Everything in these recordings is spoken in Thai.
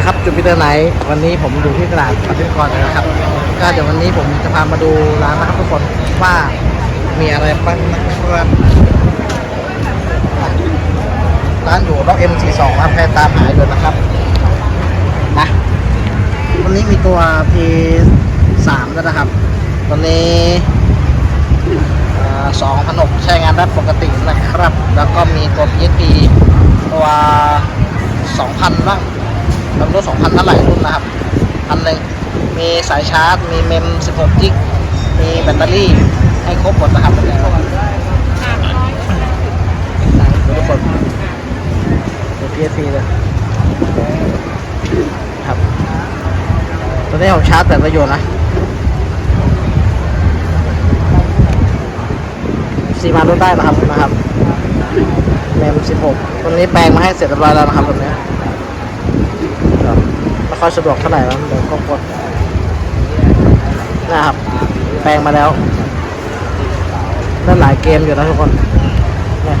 ดีครับจุดพิเตอร์ไหนวันนี้ผมอยู่ที่ตลาดปฏิกรนะครับ ก็เดี๋ยววันนี้ผมจะพามาดูร้านนะครับทุกคนว่ามีอะไรบ้างนะครับร้านอยู่รอบ M42 ครับใครตามหาอยู่นะครับนะวันนี้มีตัว P3 แล้วนะครับตัวนี้สองพันหกใช้งานได้ปกตินะครับ แล้วก็มีตัว PSP ตัวสองพันบ้าง ลำรุ่นสองพันเท่าไหร่รุ่นนะครับพันหนึ่งมีสายชาร์จ มีเมม 16จิก มีแบตเตอรี่ให้ครบหมดนะครับทุกคนทุกคนดู PSP เลยครับตัวนี้ผมชาร์จแต่ประโยชน์นะสี่พันรุ่นได้นะครับนะครับ เมม 16 ตัวนี้แปลงมาให้เสร็จเรียบร้อยแล้วนะครับตัวนี้ครับไม่ ค่อยสะดวกเท่าไหร่แล้วเดี๋ยวก็กดนะครับ แปลงมาแล้วเล่นหลายเกมอยู่นะทุกคนเนี่ย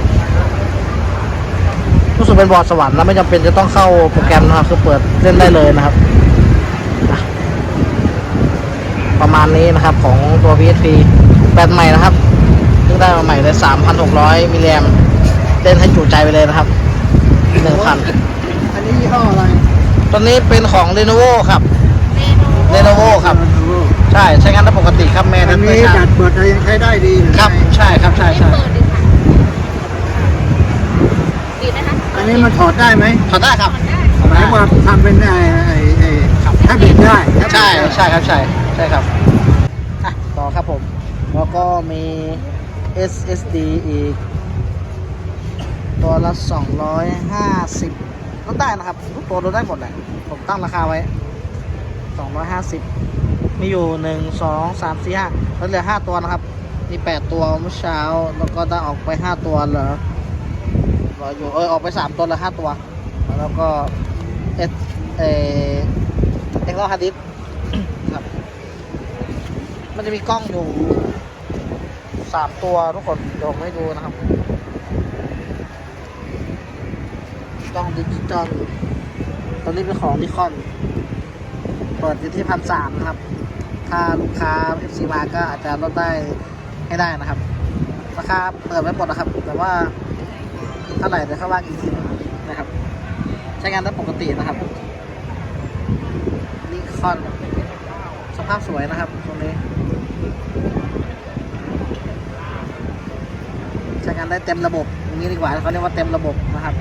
รู้สึกเป็นบอร์ดสวรรค์นะไม่จำเป็นจะต้องเข้าโปรแกรมนะครับ คือเปิดเล่นได้เลยนะครับ ประมาณนี้นะครับของตัว PSP แบตใหม่นะครับเพิ่งได้มาใหม่เลย3,600มิลลิแอมเล่นให้จุใจไปเลยนะครับหนึ่งพันอันนี้ยี่ห้ออะไร ตอนนี้เป็นของ Lenovo ครับ Lenovo ครับ ใช่ใช้งานได้ปกติครับแม่อันั้นนนี้ไม่แบใช่ตเบิดอะไรยังใช้ได้ดีหรือครับไงใช่ครับใช่ใช่ดีนะคะอันนี้มันถอดได้ไหมถอดได้ครับ หมายว่าทำเป็นไอ้ไอ้ไอ้แท็บเล็ตได้ใช่ใช่ครับใช่ใช่ครับอะต่อครับผม แล้วก็มี SSD อีก ตัวละ 250 ลดได้นะครับทุกตัวลดได้หมดแหละผมตั้งราคาไว้ 250 มีอยู่ 1 2 3 4 5แล้วเหลือ 5 ตัวนะครับ มี 8 ตัวเมื่อเช้า แล้วก็ได้ออกไป 5 ตัวเหรอรออยู่เออออกไป 3 ตัวเหลือ 5 ตัว แล้วก็เอสเอเอ็กซ์ฮาร์ดดิสครับ มันจะมีกล้องอยู่ 3 ตัวทุกคนเดี๋ยวผมให้ดูนะครับ กล้องดิจิตอลตอนนี้เป็นของนิคอนเปิดอยู่ที่พันสามนะครับ ถ้าลูกค้า FC มาก็อาจจะลดได้ให้ได้นะครับราคาเปิดไว้หมดนะครับ แต่ว่าเท่าไหร่เดี๋ยเขาว่าอีกทีนึงนะครับ ใช้งานได้ปกตินะครับนิคอนสภาพสวยนะครับตรงนี้ใช้งานได้เต็มระบบอย่างนี้ดีกว่าเขาเรียกว่าเต็มระบบนะครับ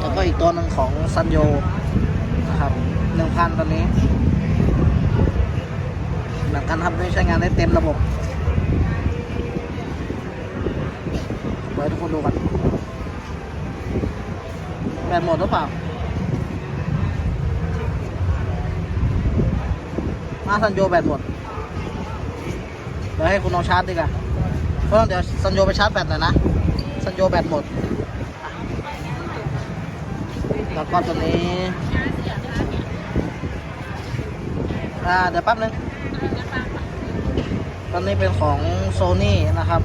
แล้วก็อีก ตัวหนึ่งของซันโยนะครับหนึ่งพันตอนนี้เหมือนกันครับไม่ใช้งานได้เต็มระบบไว้ทุกคนดูกันแบตหมดหรือเปล่ามาซันโยแบตหมด เดี๋ยวให้คุณลองชาร์จดีกว่าเพราะเดี๋ยวซันโยไปชาร์จแบตหน่อยนะซันโยแบตหมด แล้วก็ตัวนี้ อ่า เดี๋ยวแป๊บนึงตอนนี้เป็นของโซ n y นะครับ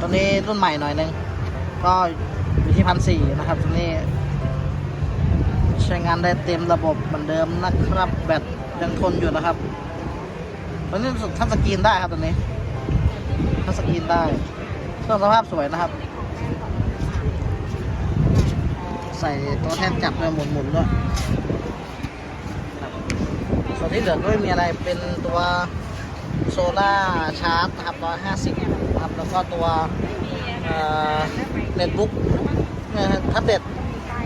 ตัวนี้รุ่นใหม่หน่อยหนึง ก็อยู่ที่พันสี่นะครับตัวนี้ ใช้งานได้เต็มระบบเหมือนเดิมนะครับ แบตยังทนอยู่นะครับ ตัวนี้ทัชสกรีนได้ครับตัวนี้ ทัชสกรีนได้เครื่องสภาพสวยนะครับ ใส่ตัวแท่นจับด้วยหมุนๆด้วยส่วนที่เหลือก็ไม่มีอะไรเป็นตัวโซล่าชาร์จนะครับ 150นะครับ แล้วก็ตัวเน็ตบุ๊กแท็บเล็ต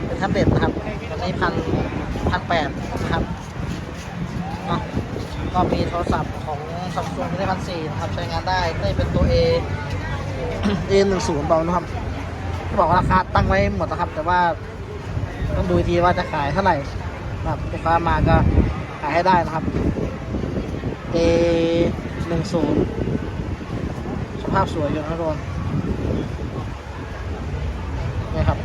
เป็นแท็บเล็ตนะครับตอนนี้พันพันแปดนะครับอะ ก็มีโทรศัพท์ของซัมซุงที่ได้พันะครับ ใช้งานได้ได้เป็นตัว A A หนึ่งศูนย์เบานะครับที่บอกว่าราคาตั้งไว้หมดนะครับ แต่ว่าต้องดูทีว่าจะขายเท่าไหร่นะครับลูกค้ามาก็ขายให้ได้นะครับ A หนึ่งศูนย์สภาพสวยอยู่นะทุกคนนี่ครับ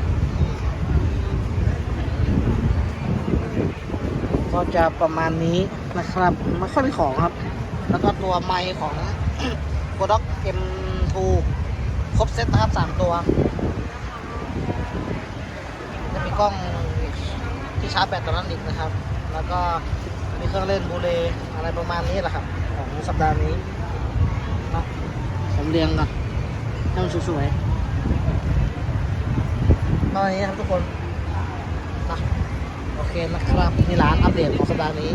ก็จะประมาณนี้ นะครับไม่ค่อยมีของครับ แล้วก็ตัวไมค์ของด็อก M2 ครบเซตนะครับสามตัว จะมีกล้องที่ชาร์จแบตตัวนั้นอีกนะครับ แล้วก็มีเครื่องเล่นบูเลอะไรประมาณนี้แหละครับ ของสัปดาห์นี้นะผมเรียงก่อนให้มันสวยๆตอนนี้ครับทุกคนนะโอเคนะครับนี่ร้านอัปเดตของสัปดาห์นี้